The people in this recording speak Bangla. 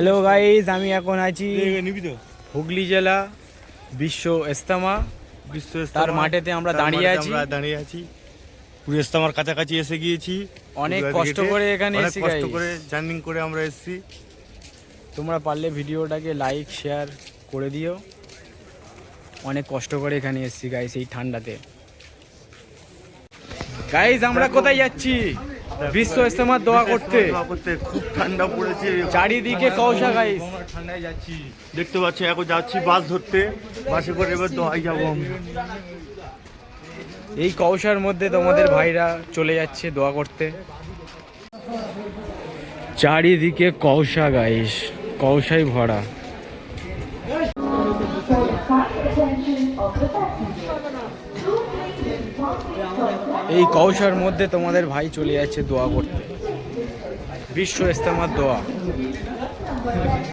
হ্যালো গাইজ আমি এখন আছি হুগলি জেলা বিশ্ব ইস্তেমা বিশ্ব তার মাঠেতে আমরা দাঁড়িয়ে আছি। দাঁড়িয়ে আছি। পুরো ইস্তেমার কাছাকাছি এসে গিয়েছি। অনেক কষ্ট করে এখানে এসেছি কষ্ট করে জার্নিং করে আমরা এসেছি। তোমরা পারলে ভিডিওটাকে লাইক শেয়ার করে দিও। অনেক কষ্ট করে এখানে এসেছি গাইস এই ঠান্ডাতে। গাইজ আমরা কোথায় যাচ্ছি? বিশ্ব ইস্তেমার দোয়া করতে। দোয়া করতে খুব ঠান্ডা পড়েছে। চারিদিকে কৌশা গাইস ঠান্ডায় যাচ্ছি। দেখতে পাচ্ছি এখন যাচ্ছি বাস ধরতে। বাসে করে এবার দোয়াই যাব আমরা এই কৌশার মধ্যে তোমাদের ভাইরা চলে যাচ্ছে দোয়া করতে। চারিদিকে কৌশা গাইস কৌশাই ভরা। এই কৌশার মধ্যে তোমাদের ভাই চলে যাচ্ছে দোয়া করতে। বিশ্ব ইস্তেমার দোয়া।